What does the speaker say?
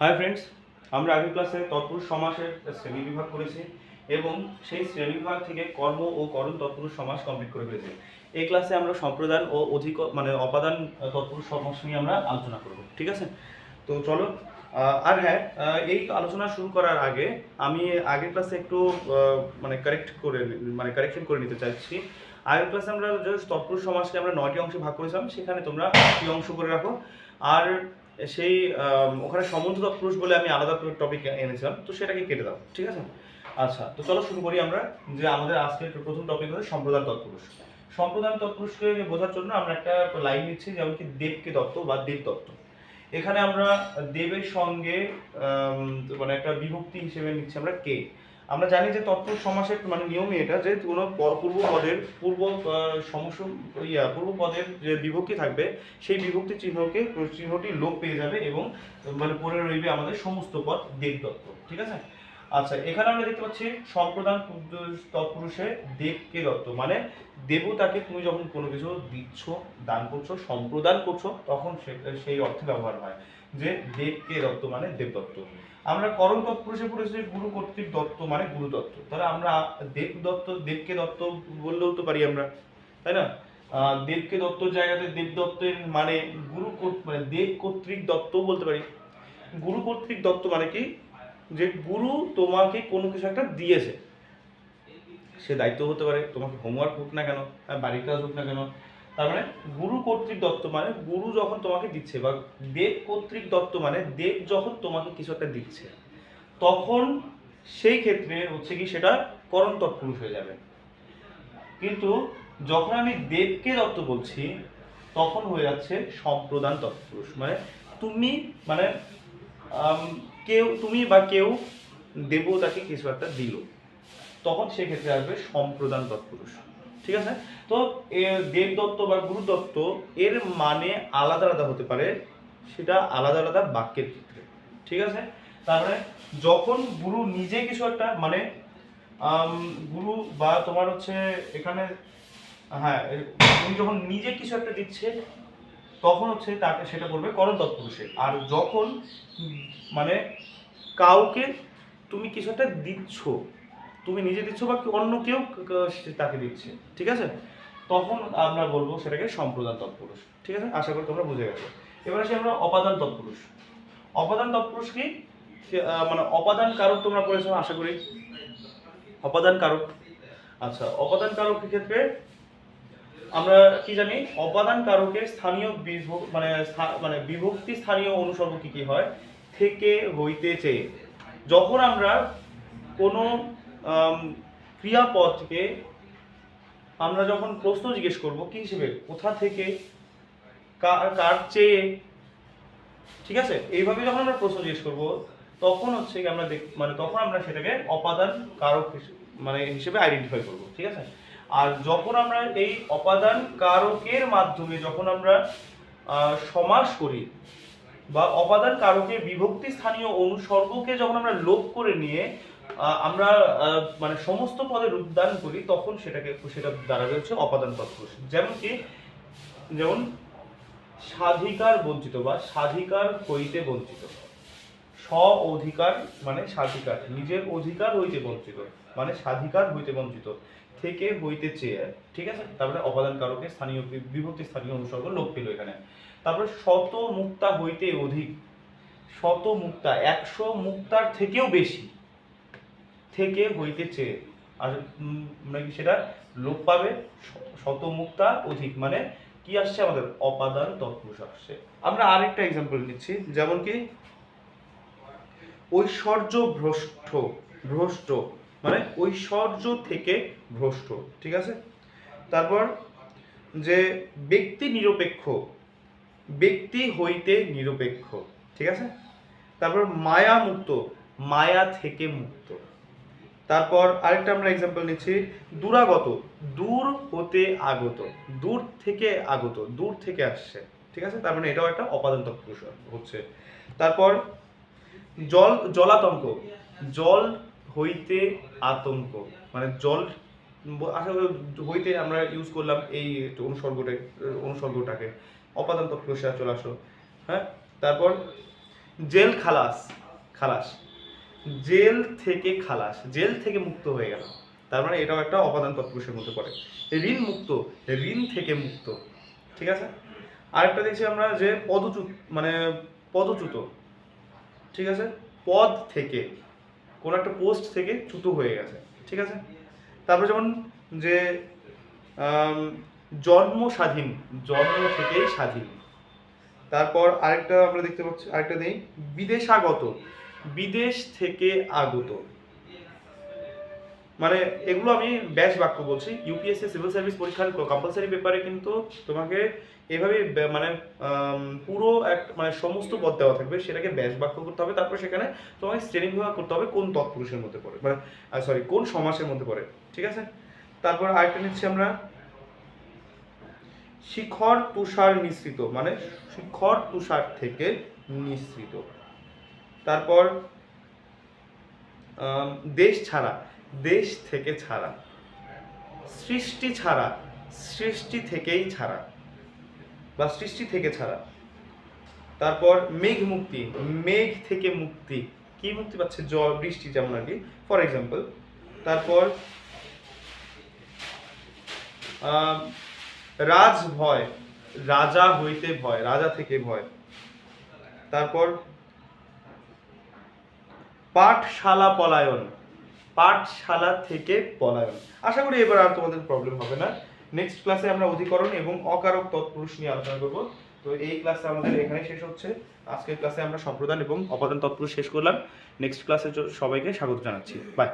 Hi friends আমরা আগের ক্লাসে তৎপুরুষ সমাসের শ্রেণি বিভাগ করেছি এবং সেই শ্রেণি বিভাগ থেকে কর্ম ও করণ তৎপুরুষ সমাস কমপ্লিট করে ফেলেছি। এই ক্লাসে আমরা সম্প্রদান ও অধিক মানে অপাদান তৎপুরুষ সমাস নিয়ে আমরা আলোচনা করব, ঠিক আছে? তো চলো আর হ্যাঁ এই আলোচনা শুরু করার আগে আমি আগের ক্লাসে একটু মানে কারেক্ট করে মানে কারেকশন করে নিতে চাইছি। আগের ক্লাসে আমরা জাস্ট তৎপুরুষ সমাজকে আমরা নয়টি অংশে ভাগ করেছিলাম, সেখানে তোমরা একটি অংশ করে রাখো। আর সেই ওখানে সম্বন্ধ তৎপুরুষ বলে আমি আলাদা টপিক এনেছিলাম, তো সেটাকে কেটে দাও, ঠিক আছে? আচ্ছা তো চলো শুরু করি আমরা যে আমাদের আজকের প্রথম টপিক হচ্ছে সম্প্রদান তৎপুরুষ। সম্প্রদান তৎপুরুষকে বোঝার জন্য আমরা একটা লাইন নিচ্ছি যেমন কি দেবকে দত্ত বা দেব দত্ত। এখানে আমরা দেবের সঙ্গে মানে একটা বিভক্তি হিসেবে নিচ্ছি আমরা কে। আমরা জানি যে তৎপুরুষ সমাসের মানে নিয়মই এটা, যে কোনো পূর্ব পদের পূর্ব সমস্য ইয়া পূর্ব পদের যে বিভক্তি থাকবে, সেই বিভক্তি চিহ্নকে, চিহ্নটি লোপ পেয়ে যাবে এবং মানে পড়ে রইবে আমাদের সমস্ত পদ দেবদত্ত ঠিক আছে? আচ্ছা এখানে আমরা দেখতে পাচ্ছি সম্প্রদান পুরুষ- তৎপুরুষে দেবকে দত্ত মানে দেবতাকে তুমি যখন কোনো কিছু দিচ্ছ, দান করছ, সম্প্রদান করছ, তখন সে- সেই অর্থে ব্যবহার হয়। যে দেবকে দত্ত মানে দেবদত্ত। আমরা করণ তৎপুরুষে পড়েছি গুরু কর্তৃক দত্ত মানে গুরু দত্ত। তাহলে আমরা দেব দত্ত, দেবকে দত্ত বললেও তো পারি আমরা, তাই না? দেবকে দত্তর জায়গাতে দেব দত্তের মানে গুরু মানে দেব কর্তৃক দত্তও বলতে পারি। গুরু কর্তৃক দত্ত মানে কি? যে গুরু তোমাকে কোনো কিছু একটা দিয়েছে। সে দায়িত্ব হতে পারে, তোমাকে হোমওয়ার্ক হোক না কেন আর বাড়ির কাজ হোক না কেন তার মানে গুরু কর্তৃক দত্ত মানে গুরু যখন তোমাকে দিচ্ছে বা দেব কর্তৃক দত্ত মানে দেব যখন তোমাকে কিছু একটা দিচ্ছে, তখন সেই ক্ষেত্রে হচ্ছে কি সেটা করণ তৎপুরুষ হয়ে যাবে। কিন্তু যখন আমি দেবকে দত্ত বলছি, তখন হয়ে যাচ্ছে সম্প্রদান তৎপুরুষ। মানে তুমি মানে কেউ, তুমি বা কেউ দেবতাকে কিছু একটা দিল, তখন সেক্ষেত্রে আসবে সম্প্রদান তৎপুরুষ। ঠিক আছে? তো দেবদত্ত বা গুরুদত্ত এর মানে আলাদা আলাদা হতে পারে, সেটা আলাদা আলাদা বাক্যের ক্ষেত্রে। ঠিক আছে? তারপরে যখন গুরু নিজে কিছু একটা মানে গুরু বা তোমার হচ্ছে এখানে হ্যাঁ যখন নিজে কিছু একটা দিচ্ছে, তখন হচ্ছে তাকে সেটা করবে করণ তৎপুরুষে আর যখন মানে কাউকে তুমি কিছু একটা দিচ্ছ তুমি নিজে দিচ্ছ বা অন্য কেউ তাকে দিচ্ছে, ঠিক আছে? তখন আমরা বলব সেটাকে সম্প্রদান তৎপুরুষ, ঠিক আছে? আশা করি তোমরা বুঝে গেছো। এবার আসি আমরা অপাদান তৎপুরুষ। অপাদান তৎপুরুষ কি? মানে অপাদান কারক তোমরা পড়েছো, আশা করি। অপাদান কারক। আচ্ছা অপাদান কারকের ক্ষেত্রে আমরা কি জানি? অপাদান কারকের স্থানীয় মানে মানে বিভক্তি স্থানীয় অনুসর্গ কি কি হয়? থেকে হইতে চেয়ে যখন আমরা কোনো ক্রিয়াপদকে আমরা যখন প্রশ্ন জিজ্ঞেস করব, কি হিসেবে? কোথা থেকে? কার চেয়ে? ঠিক আছে? এইভাবে যখন আমরা প্রশ্ন জিজ্ঞেস করব, তখন হচ্ছে আমরা দেখ মানে তখন আমরা সেটাকে অপাদান কারক মানে হিসেবে আইডেন্টিফাই করব, ঠিক আছে? আর যখন আমরা এই অপাদান কারকের মাধ্যমে যখন আমরা সমাস করি বা অপাদান কারকে বিভক্তি স্থানীয় অনুসর্গকে যখন আমরা লোপ করে নিয়ে আমরা মানে সমস্ত পদে রূপদান করি, তখন সেটাকে, সেটা দাঁড়াবে হচ্ছে অপাদান তৎপুরুষ যেমন কি, যেমন স্বাধিকার বঞ্চিত বা স্বাধিকার হইতে বঞ্চিত। স্ব অধিকার মানে স্বাধিকার, নিজের অধিকার হইতে বঞ্চিত মানে স্বাধিকার হইতে বঞ্চিত, থেকে হইতে চেয়ে, ঠিক আছে? তারপরে অপাদান কারকে স্থানীয় বিভক্তি স্থানীয় অনুসর্গ লোপ পেল এখানে। তারপরে শত মুক্তা হইতে অধিক শত মুক্তা একশো মুক্তার থেকেও বেশি থেকে হইতে চেয়ে। আর মানে কি সেটা লোপ পাবে? শ- শত মুক্তা অধিক। মানে কি আসছে আমাদের? অপাদান তৎপুরুষ আসছে। আমরা আরেকটা এক্সাম্পল নিচ্ছি। যেমন কি ঐশ্বর্য ভ্রষ্ট ভ্রষ্ট। মানে ঐশ্বর্য থেকে ভ্রষ্ট। ঠিক আছে? তারপর যে ব্যক্তি নিরপেক্ষ, ব্যক্তি হইতে নিরপেক্ষ। ঠিক আছে? তারপর মায়া মুক্ত মায়া থেকে মুক্ত। তারপর আরেকটা আমরা এক্সাম্পল নিচ্ছি, দূরাগত, দূর হতে আগত, দূর থেকে আগত, দূর থেকে আসছে, ঠিক আছে? তার মানে এটাও একটা অপাদান হচ্ছে। তারপর জল, জলাতঙ্ক, জল হইতে আতঙ্ক মানে জল, আশা করি হইতে আমরা ইউজ করলাম এই অনুসর্গটা, অনুসর্গটাকে। অপাদান তৎপুরুষে চলে আসো হ্যাঁ? তারপর জেল খালাস খালাস জেল থেকে খালাস, জেল থেকে মুক্ত হয়ে গেল। তার মানে এটাও একটা অপাদান তৎপুরুষের মধ্যে পড়ে। ঋণ মুক্ত, ঋণ থেকে মুক্ত। ঠিক আছে? আরেকটা দেখছি আমরা যে পদচ্যুত মানে পদচ্যুত। ঠিক আছে? পদ থেকে, কোন একটা পোস্ট থেকে চ্যুত হয়ে গেছে। ঠিক আছে? তারপর যেমন যে জন্ম স্বাধীন, জন্ম থেকেই স্বাধীন। তারপর আরেকটা আমরা দেখতে পাচ্ছি, আরেকটা নেই, বিদেশাগত। বিদেশ থেকে আগত। মানে এগুলো আমি ব্যাস বাক্য বলছি। ইউপিএসসি সিভিল সার্ভিস পরীক্ষার কম্পালসারি পেপারে কিন্তু তোমাকে এভাবে মানে পুরো এক মানে সমস্ত পদ দেওয়া থাকবে। সেটাকে ব্যাস বাক্য করতে হবে। তারপর সেখানে তোমাকে শ্রেণি বিভাগ করতে হবে কোন তৎপুরুষের মধ্যে পড়ে। মানে সরি কোন সমাসের মধ্যে পড়ে। ঠিক আছে? তারপর আরেকটা নিচ্ছি আমরা। শিখর তুষার মিশ্রিত মানে শিখর তুষার থেকে নিঃসৃত তারপর দেশ ছাড়া, দেশ থেকে ছাড়া, সৃষ্টি ছাড়া, সৃষ্টি থেকেই ছাড়া, বা সৃষ্টি থেকে ছাড়া। তারপর মেঘ মুক্তি, মেঘ থেকে মুক্তি। কি মুক্তি পাচ্ছে? জল, বৃষ্টি যেমন আর কি। ফর এক্সাম্পল তারপর রাজ ভয়, রাজা হইতে ভয়, রাজা থেকে ভয়। তারপর পাঠশালা পলায়ন। পাঠশালা থেকে পলায়ন। আশা করি এবার আর তোমাদের প্রবলেম হবে না। নেক্সট ক্লাসে আমরা অধিকরণ এবং অকারক তৎপুরুষ নিয়ে আলোচনা করব। তো এই ক্লাসে আমাদের এখানে শেষ হচ্ছে। আজকের ক্লাসে আমরা সম্প্রদান এবং অপাদান তৎপুরুষ শেষ করলাম। নেক্সট ক্লাসে সবাইকে স্বাগত জানাচ্ছি। বাই